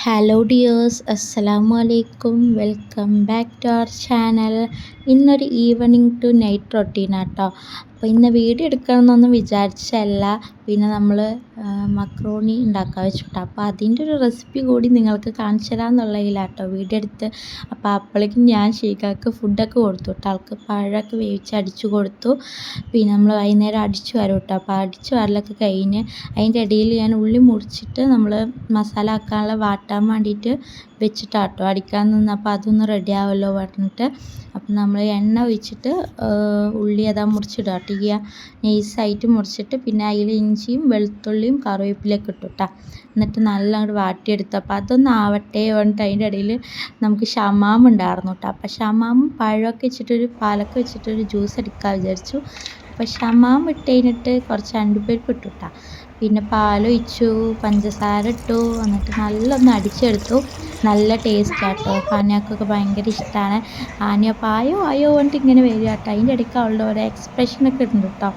Hello dears അസ്സലാമു അലൈക്കും welcome back to our channel ഇന്നൊരു ഈവനിങ് ടു നൈറ്റ് റൊട്ടീനാട്ടോ അപ്പോൾ ഇന്ന് വീഡിയോ എടുക്കണമെന്നൊന്നും വിചാരിച്ചല്ല പിന്നെ നമ്മൾ മക്രോണി ഉണ്ടാക്കാൻ വെച്ചിട്ട് അപ്പോൾ അതിന്റെ ഒരു റെസിപ്പി കൂടി നിങ്ങൾക്ക് കാണിച്ചു തരാമെന്നുള്ളതിലാട്ടോ വീഡിയോ എടുത്ത്. അപ്പോൾ അപ്പോഴേക്കും ഞാൻ ഷീക്കാക്ക് ഫുഡൊക്കെ കൊടുത്തു കേട്ടോ. ആൾക്ക് പഴമൊക്കെ വേവിച്ച് അടിച്ചു കൊടുത്തു. പിന്നെ നമ്മൾ വൈകുന്നേരം അടിച്ചു വരും കേട്ടോ. അപ്പോൾ അടിച്ചു വരലൊക്കെ കഴിഞ്ഞ് അതിന്റെ ഇടയിൽ ഞാൻ ഉള്ളി മുറിച്ചിട്ട് നമ്മൾ മസാല ആക്കാനുള്ള വാട്ടാൻ വേണ്ടിയിട്ട് വെച്ചിട്ടാട്ടോ. അടിക്കാൻ നിന്ന് അപ്പോൾ അതൊന്ന് റെഡി ആവുമല്ലോ പറഞ്ഞിട്ട്. അപ്പം നമ്മൾ എണ്ണ ഒഴിച്ചിട്ട് ഉള്ളി അതാ മുറിച്ചിടുക. കേട്ടോ ഈ നൈസായിട്ട് മുറിച്ചിട്ട് പിന്നെ അതിൽ ഇഞ്ചിയും വെളുത്തുള്ളിയും കറിവേപ്പിലയൊക്കെ ഇട്ടു എന്നിട്ട് നല്ല അങ്ങോട്ട് വാട്ടിയെടുത്തു. അപ്പോൾ അതൊന്ന് ആവട്ടെ പറഞ്ഞിട്ട് അതിന്റെ ഇടയിൽ നമുക്ക് ഷമാം ഉണ്ടായിരുന്നു കേട്ടോ അപ്പോൾ ഷമാമും പഴമൊക്കെ വെച്ചിട്ടൊരു പാലൊക്കെ വെച്ചിട്ടൊരു ജ്യൂസ് എടുക്കാൻ വിചാരിച്ചു. അപ്പോൾ ഷമാം ഇട്ട് കഴിഞ്ഞിട്ട് കുറച്ച് അണ്ടിപ്പരിപ്പ് ഇട്ടു കേട്ടോ പിന്നെ പാലൊഴിച്ചു പഞ്ചസാര ഇട്ടു എന്നിട്ട് നല്ലൊന്ന് അടിച്ചെടുത്തു. നല്ല ടേസ്റ്റ് ആട്ടോ. ഹാനിയാക്കൊക്കെ ഭയങ്കര ഇഷ്ടമാണ് ഹാനിയ അപ്പോൾ ആയോ ആയോ പറഞ്ഞിട്ട് ഇങ്ങനെ വരിക കേട്ടോ. അതിന്റെ ഇടയ്ക്ക് അവളുടെ ഓരോ എക്സ്പ്രഷനൊക്കെ ഉണ്ട് കേട്ടോ.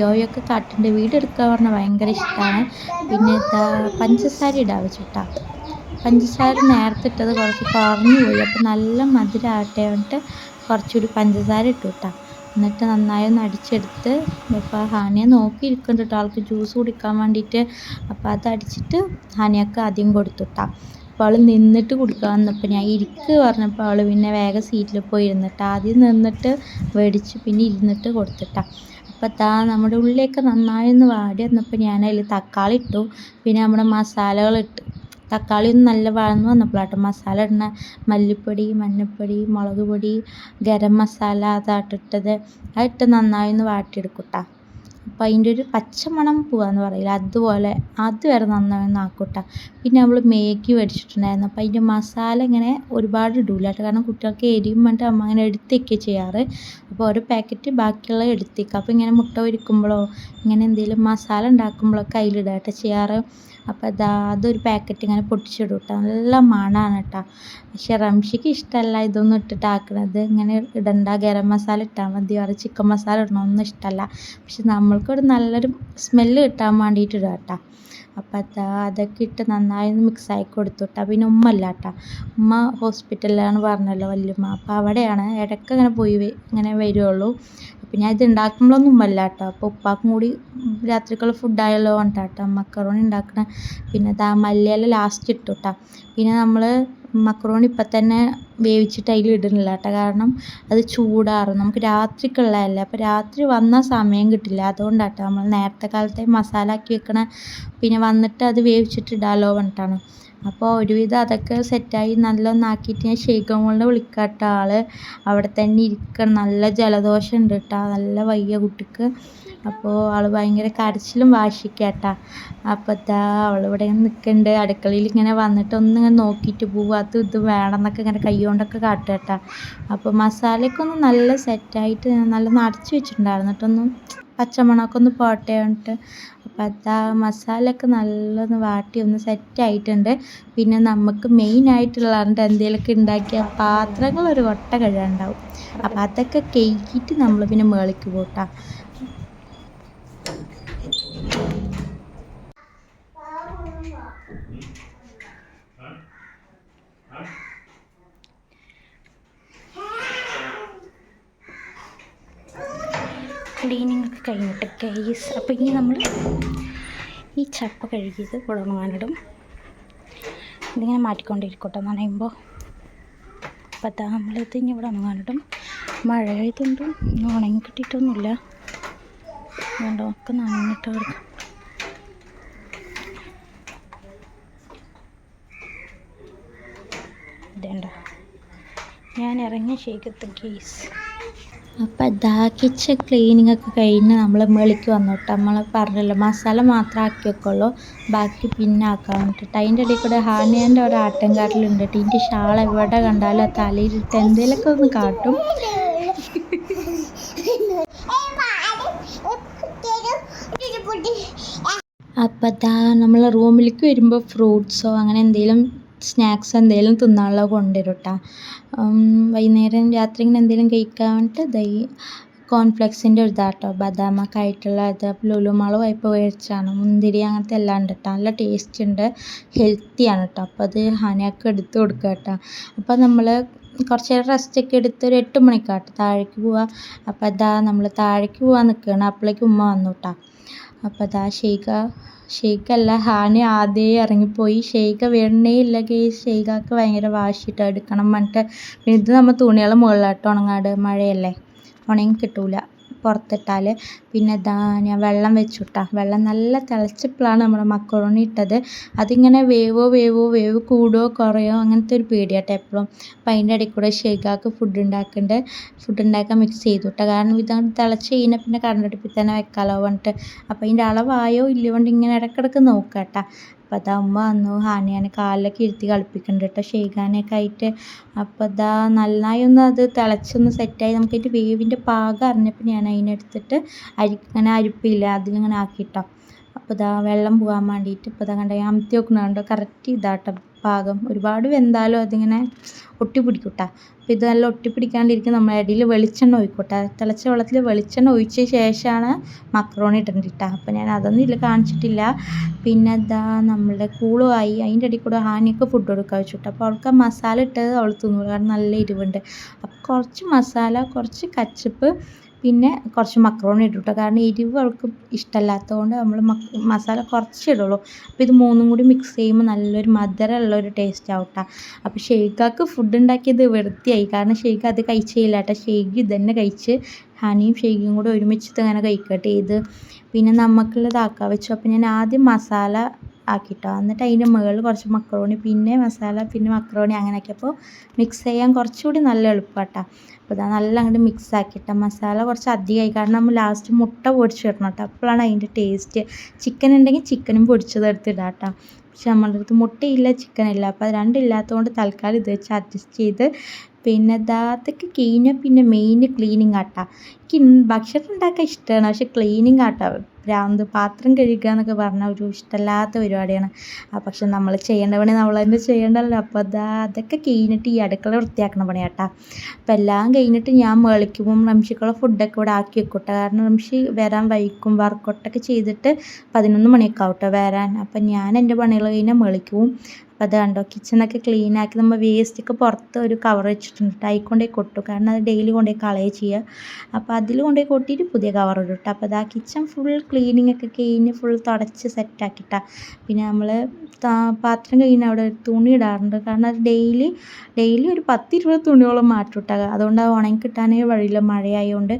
യോയൊക്കെ കാട്ടിന്റെ വീട് എടുക്കുക പറഞ്ഞാൽ ഭയങ്കര ഇഷ്ടമാണ് പിന്നെ പഞ്ചസാര ഇടാവ് ചേട്ടാ പഞ്ചസാര നേരത്തെ ഇട്ടത് കുറച്ച് കുറഞ്ഞു പോയി. അപ്പോൾ നല്ല മധുരമാകട്ടെ പറഞ്ഞിട്ട് കുറച്ചുകൂടി പഞ്ചസാര ഇട്ടു കേട്ടോ. എന്നിട്ട് നന്നായി ഒന്ന് അടിച്ചെടുത്ത് ഇപ്പോൾ ഹാനിയെ നോക്കിയിരിക്കുന്നുണ്ട് കേട്ടോ. ആൾക്ക് ജ്യൂസ് കുടിക്കാൻ വേണ്ടിയിട്ട്. അപ്പോൾ അത് അടിച്ചിട്ട് ഹാനിയക്ക് ആദ്യം കൊടുത്തു കേട്ടോ അപ്പോൾ അവൾ നിന്നിട്ട് കുടിക്കാൻ വന്നപ്പോൾ ഞാൻ ഇരിക്ക് പറഞ്ഞപ്പോൾ അവൾ പിന്നെ വേഗം സീറ്റിൽ പോയി ഇരുന്നിട്ട് ആദ്യം നിന്നിട്ട് മേടിച്ച് പിന്നെ ഇരുന്നിട്ട് കൊടുത്തിട്ടാ അപ്പോൾ താ നമ്മുടെ ഉള്ളിലേക്ക് നന്നായി ഒന്ന് വാടി വന്നപ്പോൾ ഞാൻ അതിൽ തക്കാളി ഇട്ടു. പിന്നെ നമ്മുടെ മസാലകൾ ഇട്ട്. തക്കാളി ഒന്ന് നല്ല വഴന്ന് വന്നപ്പോഴാട്ടോ മസാല ഇടുന്ന മല്ലിപ്പൊടി മഞ്ഞൾപ്പൊടി മുളക് പൊടി ഗരം മസാല അതാട്ടിട്ടത് അതിട്ട് നന്നായി ഒന്ന് വാട്ടിയെടുക്കും കേട്ടോ അപ്പോൾ അതിന്റെ ഒരു പച്ചമണം പോവാന്ന് പറയില്ല. അതുപോലെ അതുവരെ നന്നായി ഒന്ന് ആക്കൂട്ട. പിന്നെ നമ്മൾ മേക്കി മേടിച്ചിട്ടുണ്ടായിരുന്നു. അപ്പം അതിന്റെ മസാല ഇങ്ങനെ ഒരുപാട് ഇടൂല കേട്ടോ കാരണം കുട്ടികൾക്ക് എരിയും വേണ്ടി അമ്മ അങ്ങനെ എടുത്തേക്കുക ചെയ്യാറ്. അപ്പോൾ ഒരു പാക്കറ്റ് ബാക്കിയുള്ള എടുത്തേക്കുക അപ്പോൾ ഇങ്ങനെ മുട്ട പൊരിക്കുമ്പോഴോ ഇങ്ങനെ എന്തെങ്കിലും മസാല ഉണ്ടാക്കുമ്പോഴൊക്കെ അതിലിടുക ചെയ്യാറ്. അപ്പോൾ അതാ അതൊരു പാക്കറ്റ് ഇങ്ങനെ പൊട്ടിച്ചിടും കേട്ടോ നല്ല മണമാണ് കേട്ടോ പക്ഷെ റംഷിക്ക് ഇഷ്ടമല്ല ഇതൊന്നും ഇട്ടിട്ട് ആക്കണത് ഇങ്ങനെ ഇടണ്ട ഗരം മസാല ഇട്ടാൽ മതി വേറെ ചിക്കൻ മസാല ഇടണമൊന്നും ഇഷ്ടമല്ല പക്ഷെ നമ്മൾക്കൊരു നല്ലൊരു സ്മെല്ല് കിട്ടാൻ വേണ്ടിയിട്ട് ഇടുക കേട്ടോ അപ്പോൾ അതാ അതൊക്കെ ഇട്ട് നന്നായി മിക്സ് ആക്കി കൊടുത്തു കേട്ടോ പിന്നെ ഉമ്മ അല്ല കേട്ടോ ഉമ്മ ഹോസ്പിറ്റലിലാണ് പറഞ്ഞല്ലോ വല്യമ്മ. അപ്പോൾ അവിടെയാണ് ഇടയ്ക്ക് അങ്ങനെ പോയി ഇങ്ങനെ വരുള്ളൂ. അപ്പം ഞാൻ ഇത് ഉണ്ടാക്കുമ്പോഴൊന്നും ഉമ്മല്ല കേട്ടോ അപ്പോൾ ഉപ്പാക്കും കൂടി രാത്രിക്കുള്ള ഫുഡായല്ലോ കേട്ടോ മക്കറോണി ഉണ്ടാക്കണ പിന്നെ താ മല്ലിയില ലാസ്റ്റ് ഇട്ടു കേട്ടോ പിന്നെ നമ്മൾ മക്കറോണി ഇപ്പം തന്നെ വേവിച്ചിട്ട് അതിൽ ഇടുന്നില്ല കേട്ടോ കാരണം അത് ചൂടാറും. നമുക്ക് രാത്രിക്കുള്ളതല്ലേ. അപ്പോൾ രാത്രി വന്ന സമയം കിട്ടില്ല. അതുകൊണ്ടാട്ടോ നമ്മൾ നേരത്തെ കാലത്തെ മസാല ആക്കി വെക്കണ. പിന്നെ വന്നിട്ട് അത് വേവിച്ചിട്ട് ഇടാമല്ലോ പറഞ്ഞിട്ടാണ്. അപ്പോൾ ഒരുവിധം അതൊക്കെ സെറ്റായി നല്ലൊന്നാക്കിയിട്ട് ഞാൻ ഷെയ്ഖ് മോളിനെ വിളിക്കാം കേട്ടോ അവിടെ തന്നെ ഇരിക്കണം. നല്ല ജലദോഷം ഉണ്ട് കേട്ടോ നല്ല വയ്യ കുട്ടിക്ക്. അപ്പോൾ ആൾ ഭയങ്കര കരച്ചിലും വാശിക്കാട്ടാ കേട്ടോ അപ്പോൾ ഇതാ അവളിവിടെ നിൽക്കുന്നുണ്ട് അടുക്കളയിൽ ഇങ്ങനെ വന്നിട്ട് ഒന്ന് ഇങ്ങനെ നോക്കിയിട്ട് പോവാത്ത ഇത് ഇതും വേണമെന്നൊക്കെ ഇങ്ങനെ കൈ കൊണ്ടൊക്കെ കാട്ടുക കേട്ടോ അപ്പോൾ മസാലയൊക്കെ ഒന്ന് നല്ല സെറ്റായിട്ട് നല്ല നിറച്ച് വെച്ചിട്ടുണ്ടായിരുന്നു കേട്ടൊന്നും പച്ചമണമൊക്കെ ഒന്ന് പോട്ടെ പറഞ്ഞിട്ട്. അത് ആ മസാലയൊക്കെ നല്ലൊന്ന് വാട്ടി ഒന്ന് സെറ്റായിട്ടുണ്ട് പിന്നെ നമുക്ക് മെയിനായിട്ടുള്ളതുകൊണ്ട് എന്തെങ്കിലുമൊക്കെ ഉണ്ടാക്കിയ പാത്രങ്ങൾ ഒരു വട്ട കഴുകാനുണ്ടാവും. അപ്പം അതൊക്കെ കഴുകിയിട്ട് നമ്മൾ പിന്നെ മേളിക്ക് പോട്ടാ. ക്ലീനിങ് കഴിഞ്ഞിട്ട് കേസ് അപ്പോൾ ഇനി നമ്മൾ ഈ ചപ്പ കഴുകിയത് ഇവിടെ ഇതിങ്ങനെ മാറ്റിക്കൊണ്ടിരിക്കട്ടെ എന്ന് പറയുമ്പോൾ അപ്പോൾ അതാ നമ്മളിത് ഇനി ഇവിടെ ഉണങ്ങാനിടും. മഴ ആയതുകൊണ്ടും ഉണങ്ങി കിട്ടിയിട്ടൊന്നുമില്ല. അതുകൊണ്ട് ഒക്കെ നനഞ്ഞിട്ട് അവർക്ക് ഇതേണ്ട. ഞാൻ ഇറങ്ങിയ ശേഖത്ത് കേസ് അപ്പം അതാ കിച്ചൺ ക്ലീനിങ് ഒക്കെ കഴിഞ്ഞ് നമ്മൾ മേളിക്ക് വന്നു കേട്ടോ നമ്മൾ പറഞ്ഞല്ലോ മസാല മാത്രം ആക്കി വെക്കുള്ളൂ. ബാക്കി പിന്നെ ആക്കാൻ വേണ്ടിയിട്ട് അതിന്റെ ഇടയിൽ കൂടെ ഹാനിയന്റെ ഒരു ആട്ടം കാട്ടിലുണ്ട് കേട്ടോ ഇതിന്റെ ഷാൾ എവിടെ കണ്ടാലും തലയിലിട്ട് എന്തെങ്കിലുമൊക്കെ ഒന്ന് കാട്ടും. അപ്പം അതാ നമ്മൾ റൂമിലേക്ക് വരുമ്പോൾ ഫ്രൂട്ട്സോ അങ്ങനെ എന്തെങ്കിലും സ്നാക്സ് എന്തെങ്കിലും തിന്നാനുള്ളത് കൊണ്ടുവരും കേട്ടോ വൈകുന്നേരം രാത്രി ഇങ്ങനെ എന്തെങ്കിലും കഴിക്കാൻ വേണ്ടിയിട്ട് ദൈ കോൺഫ്ലെക്സിന്റെ ഒരു ഇതാട്ടോ ബദാമൊക്കെ ആയിട്ടുള്ള ഇത് ലുലു മാൾ പോയപ്പോൾ മേടിച്ചാണ് മുന്തിരി അങ്ങനത്തെ എല്ലാം ഉണ്ട് കേട്ടോ നല്ല ടേസ്റ്റ് ഉണ്ട്. ഹെൽത്തിയാണ് കേട്ടോ അപ്പോൾ അത് ഹനയൊക്കെ എടുത്ത് കൊടുക്കുക കേട്ടോ അപ്പോൾ നമ്മൾ കുറച്ച് നേരം റെസ്റ്റൊക്കെ എടുത്ത് ഒരു എട്ട് മണിക്കാട്ടോ താഴേക്ക് പോവുക അപ്പോൾ അതാ നമ്മൾ താഴേക്ക് പോകാൻ നിൽക്കുകയാണ് അപ്പോഴേക്ക് ഉമ്മ വന്നു കേട്ടോ അപ്പോൾ അതാ ഷെയ്ഖ ഷെയ്ഖല്ല ഹാനി ആദ്യമേ ഇറങ്ങിപ്പോയി. ഷെയ്ഖ വീണേ ഇല്ല കേസ് ഷെയ്ക്കാക്ക് ഭയങ്കര വാശിയിട്ട് എടുക്കണം പിന്നെ ഇത് നമ്മൾ തുണികൾ മുകളിലോട്ട് ഉണങ്ങാട് മഴയല്ലേ? ഉണങ്ങി കിട്ടൂല. പുറത്തിട്ടാൽ പിന്നെ ദാ ഞാൻ വെള്ളം വെച്ചു വെള്ളം നല്ല തിളച്ചപ്പോഴാണ് നമ്മൾ മക്കറോണി ഇട്ടത്. അതിങ്ങനെ വേവോ വേവോ വേവ് കൂടുമോ കുറയോ അങ്ങനത്തെ ഒരു പേടിയാട്ടോ എപ്പോഴും അപ്പം അതിന്റെ ഇടയിൽ കൂടെ ഷെയ്ഖാക്ക് ഫുഡ് ഉണ്ടാക്കേണ്ട. ഫുഡ് ഉണ്ടാക്കാൻ മിക്സ് ചെയ്തു കാരണം ഇത് തിളച്ച് കഴിഞ്ഞാൽ പിന്നെ കറണ്ട് അടുപ്പിൽ തന്നെ വെക്കാമല്ലോ പറഞ്ഞിട്ട്. അപ്പോൾ അതിന്റെ അളവായോ ഇല്ലയോ ഇങ്ങനെ ഇടയ്ക്കിടയ്ക്ക് നോക്കാം കേട്ടോ അപ്പോൾ അതാ ഉമ്മ വന്നു. ഹാനിയാനെ കാലിലൊക്കെ ഇരുത്തി കളിപ്പിക്കുന്നുണ്ട് കേട്ടോ. ഷെയ്ഖാനൊക്കെ ആയിട്ട്. അപ്പോൾ അതാ നന്നായി ഒന്ന് അത് തിളച്ചൊന്ന് സെറ്റായി നമുക്ക് അതിന്റെ വേവിന്റെ പാകം അറിഞ്ഞപ്പോൾ ഞാൻ അതിനെടുത്തിട്ട് അരി ഇങ്ങനെ അരിപ്പില്ല. അതിലിങ്ങനെ ആക്കിയിട്ടോ. അപ്പോൾ ഇതാ വെള്ളം പോകാൻ വേണ്ടിയിട്ട്. ഇപ്പോൾ ഇതാ കണ്ടോ അമത്തി നോക്കുന്നുണ്ടോ കറക്റ്റ് ഇതാട്ടോ. പാകം. ഒരുപാട് വെന്താലും അതിങ്ങനെ ഒട്ടിപ്പിടിക്കൂട്ടാ. പിടിക്കും കേട്ടോ അപ്പോൾ ഇത് നല്ല ഒട്ടി പിടിക്കാണ്ടിരിക്കും നമ്മൾ ഇടയിൽ വെളിച്ചെണ്ണ ഒഴിക്കട്ടെ. തിളച്ച വെള്ളത്തിൽ വെളിച്ചെണ്ണ ഒഴിച്ച ശേഷമാണ് മക്രോണി ഇടേണ്ടത് കേട്ടോ അപ്പോൾ ഞാൻ അതൊന്നും ഇതിൽ കാണിച്ചിട്ടില്ല. പിന്നെ എന്താ നമ്മളുടെ കൂളുമായി അതിന്റെ ഇടയിൽ കൂടെ ഹാനിയൊക്കെ ഫുഡ് കൊടുക്കാൻ വെച്ചു കേട്ടോ അപ്പോൾ അവൾക്ക് മസാല ഇട്ടത് അവൾ തിന്നു കാരണം നല്ല എരിവുണ്ട്. അപ്പോൾ കുറച്ച് മസാല കുറച്ച് കച്ചപ്പ് പിന്നെ കുറച്ച് മക്രോണി കേട്ടോ കാരണം എരിവ് അവൾക്ക് ഇഷ്ടമല്ലാത്തതുകൊണ്ട് നമ്മൾ മസാല കുറച്ച് ഇടുള്ളൂ. അപ്പോൾ ഇത് മൂന്നും കൂടി മിക്സ് ചെയ്യുമ്പോൾ നല്ലൊരു മധുരമുള്ള ഒരു ടേസ്റ്റ് ആവും കേട്ടോ അപ്പോൾ ഷെയ്ഖാക്ക് ഫുഡ് ഉണ്ടാക്കിയത് വൃത്തിയായി കാരണം ഷെയ്ഖ് അത് കഴിച്ചില്ല കേട്ടോ ഷെയ്ഖ് ഇതന്നെ കഴിച്ച് ഹണിയും ഷെയ്ഖും കൂടെ ഒരുമിച്ചിട്ട് അങ്ങനെ കഴിക്കട്ടെ ഇത് പിന്നെ നമുക്കുള്ളതാക്കാൻ വെച്ചു. അപ്പോൾ ഞാൻ ആദ്യം മസാല ആക്കിട്ടോ. എന്നിട്ട് അതിന്റെ മുകളിൽ കുറച്ച് മക്രോണി പിന്നെ മസാല പിന്നെ മക്രോണി അങ്ങനെയൊക്കെ. അപ്പോൾ മിക്സ് ചെയ്യാൻ കുറച്ചുകൂടി നല്ല എളുപ്പമാട്ടോ. അപ്പോൾ ഇതാ നല്ല അങ്ങോട്ട് മിക്സ് ആക്കിയിട്ടോ. മസാല കുറച്ച് അധികമായി. കാരണം നമ്മൾ ലാസ്റ്റ് മുട്ട പൊടിച്ചിടണം കേട്ടോ അപ്പോഴാണ് അതിന്റെ ടേസ്റ്റ് ചിക്കൻ ഉണ്ടെങ്കിൽ ചിക്കനും പൊടിച്ചത് എടുത്തിടാം പക്ഷെ നമ്മളുടെ അടുത്ത് മുട്ടയില്ല ചിക്കനില്ല അപ്പോൾ അത് രണ്ടില്ലാത്തതുകൊണ്ട് തൽക്കാലം ഇത് വെച്ച് അഡ്ജസ്റ്റ് ചെയ്ത് പിന്നെ ദാത്തക്ക് കഴിഞ്ഞാൽ പിന്നെ മെയിൻ ക്ലീനിങ് ആട്ടാ. എനിക്ക് ഭക്ഷണം ഉണ്ടാക്കാൻ ഇഷ്ടമാണ് പക്ഷെ ക്ലീനിങ് ആട്ടോ. ഭ്രാന്ത് പാത്രം കഴുകുക എന്നൊക്കെ പറഞ്ഞാൽ ഒരു ഇഷ്ടമല്ലാത്ത പരിപാടിയാണ്. ആ പക്ഷെ നമ്മൾ ചെയ്യേണ്ട പണി നമ്മൾ തന്നെ ചെയ്യേണ്ടല്ലോ. അപ്പോൾ അതാ അതൊക്കെ കഴിഞ്ഞിട്ട് ഈ അടുക്കള വൃത്തിയാക്കണ പണി കേട്ടാ അപ്പം എല്ലാം കഴിഞ്ഞിട്ട് ഞാൻ മേളിക്കുമ്പം റംഷിക്കുള്ള ഫുഡൊക്കെ ഇവിടെ ആക്കി വെക്കട്ടെ. കാരണം റംഷി വരാൻ വൈകും വർക്കൗട്ടൊക്കെ ചെയ്തിട്ട് പതിനൊന്ന് മണിയൊക്കെ ആവട്ടെ വരാൻ. അപ്പം ഞാൻ എന്റെ പണികൾ കഴിഞ്ഞാൽ മേളിക്കും അപ്പോൾ അത് കണ്ടോ കിച്ചണൊക്കെ ക്ലീൻ ആക്കി നമ്മൾ വേസ്റ്റൊക്കെ പുറത്ത് ഒരു കവർ വെച്ചിട്ടുണ്ട്. അതിൽ കൊണ്ടുപോയി കൊട്ടു. കാരണം അത് ഡെയിലി കൊണ്ടേ കളയുക ചെയ്യുക. അപ്പോൾ അതിൽ കൊണ്ടുപോയി കൊട്ടിയിട്ട് പുതിയ കവർ ഇടും കേട്ടോ അപ്പോൾ ഇതാ കിച്ചൺ ഫുൾ ക്ലീനിങ് ഒക്കെ കഴിഞ്ഞ് ഫുൾ തുടച്ച് സെറ്റാക്കിയിട്ടാ പിന്നെ നമ്മൾ പാത്രം കഴിഞ്ഞ് അവിടെ ഒരു തുണി ഇടാറുണ്ട്. കാരണം അത് ഡെയിലി ഡെയിലി ഒരു പത്ത് ഇരുപത് തുണിയോളം മാറ്റും കേട്ടോ അതുകൊണ്ട് അത് ഉണങ്ങി കിട്ടാനേ വഴിയില്ല. മഴയായതുകൊണ്ട്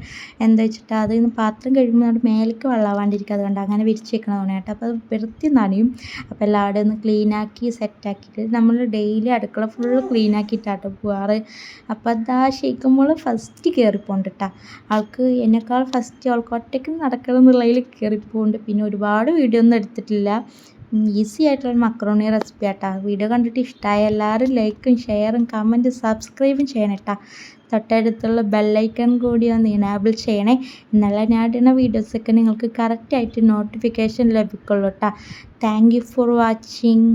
എന്താ വെച്ചിട്ട് അത് പാത്രം കഴിയുമ്പോൾ നമ്മുടെ മേലേക്ക് വെള്ളമാവാണ്ടിരിക്കുക അതുകൊണ്ട് അങ്ങനെ വിരിച്ച് വെക്കണ തുണിയാട്ടോ അപ്പോൾ അത് വൃത്തി നനയും. അപ്പോൾ എല്ലാവിടെ ഒന്ന് ക്ലീനാക്കി സെറ്റാക്കിയിട്ട് നമ്മൾ ഡെയിലി അടുക്കള ഫുൾ ക്ലീൻ ആക്കിയിട്ടാട്ടോ പോവാറ്. അപ്പോൾ അതാ ശരിക്കുമ്പോൾ ഫസ്റ്റ് കയറിപ്പോണ്ട് കേട്ടോ ആൾക്ക് എന്നെക്കാൾ ഫസ്റ്റ് ആൾക്ക് ഒറ്റയ്ക്ക് നടക്കണം എന്നുള്ളതിൽ കയറിപ്പോണ്ട് പിന്നെ ഒരുപാട് വീഡിയോ ഒന്നും എടുത്തിട്ടില്ല. ഈസി ആയിട്ടുള്ള മക്രോണി റെസിപ്പി ആട്ടാ. വീഡിയോ കണ്ടിട്ട് ഇഷ്ടമായ എല്ലാവരും ലൈക്കും ഷെയറും കമന്റും സബ്സ്ക്രൈബും ചെയ്യണം കേട്ടോ തൊട്ടടുത്തുള്ള ബെല്ലൈക്കൺ കൂടി ഒന്ന് ഇനാബിൾ ചെയ്യണേ. എന്നാലേ ഞാൻ ഇടുന്ന വീഡിയോസൊക്കെ നിങ്ങൾക്ക് കറക്റ്റായിട്ട് നോട്ടിഫിക്കേഷൻ ലഭിക്കുള്ളൂ കേട്ടോ താങ്ക് യു ഫോർ വാച്ചിങ്